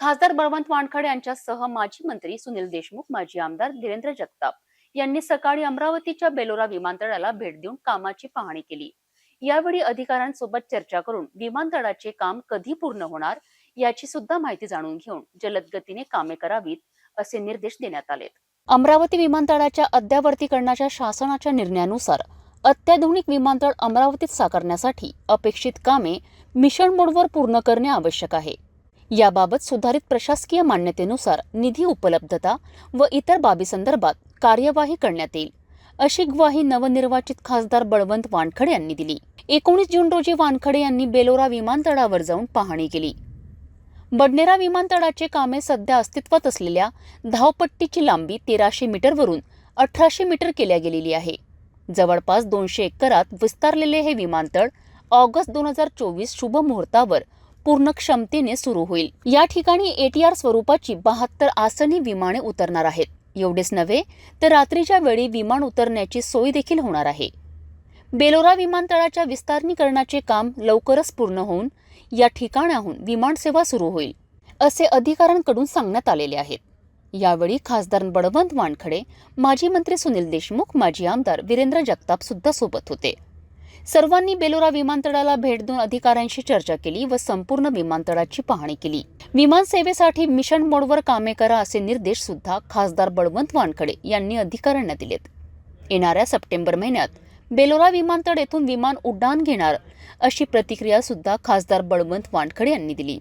खासदार बळवंत वानखडे यांच्यासह माजी मंत्री सुनील देशमुख माजी आमदार धीरेंद्र जगताप यांनी सकाळी अमरावतीच्या बेलोरा विमानतळाला भेट देऊन कामाची पाहणी केली. यावेळी अधिकाऱ्यांसोबत चर्चा करून विमानतळाचे काम कधी पूर्ण होणार याची सुद्धा माहिती जाणून घेऊन जलद गतीने कामे करावीत असे निर्देश देण्यात आले अमरावती विमानतळाच्या अद्यावर्तीकरणाच्या शासनाच्या निर्णयानुसार अत्याधुनिक विमानतळ अमरावतीत साकारण्यासाठी अपेक्षित कामे मिशन मोडवर पूर्ण करणे आवश्यक आहे. याबाबत सुधारित प्रशासकीय मान्यतेनुसार निधी उपलब्धता व इतर बाबीसंदर्भात कार्यवाही करण्यात येईल. अशी ग्वाही नवनिर्वाचित खासदार बळवंत वानखडे यांनी दिली. एकोणीस जून रोजी वानखडे यांनी बेलोरा विमानतळावर जाऊन पाहणी केली. बडनेरा विमानतळाचे कामे सध्या अस्तित्वात असलेल्या धावपट्टीची लांबी तेराशे मीटरवरून अठराशे मीटर केल्या गेलेली आहे. जवळपास दोनशे एकरात विस्तारलेले हे विमानतळ ऑगस्ट दोन हजार चोवीस शुभ मुहूर्तावर पूर्ण क्षमतेने सुरू होईल. या ठिकाणी एटीआर स्वरूपाची बहात्तर आसनी विमाने उतरणार आहेत. एवढेच नव्हे तर रात्रीच्या वेळी विमान उतरण्याची सोय देखील होणार आहे. बेलोरा विमानतळाच्या विस्तारणीकरणाचे काम लवकरच पूर्ण होऊन या ठिकाणाहून विमानसेवा सुरू होईल असे अधिकाऱ्यांकडून सांगण्यात आलेले आहेत. यावेळी खासदार बळवंत वानखडे माजी मंत्री सुनील देशमुख माजी आमदार वीरेंद्र जगताप सुद्धा सोबत होते. सर्वांनी बेलोरा विमानतळाला भेट देऊन अधिकाऱ्यांशी चर्चा केली व संपूर्ण विमानतळाची पाहणी केली. विमान सेवेसाठी मिशन मोडवर कामे करा असे निर्देश सुद्धा खासदार बळवंत वानखडे यांनी अधिकाऱ्यांना दिलेत. येणाऱ्या सप्टेंबर महिन्यात बेलोरा विमानतळ येथून विमान उड्डाण घेणार अशी प्रतिक्रिया सुद्धा खासदार बळवंत वानखडे यांनी दिली.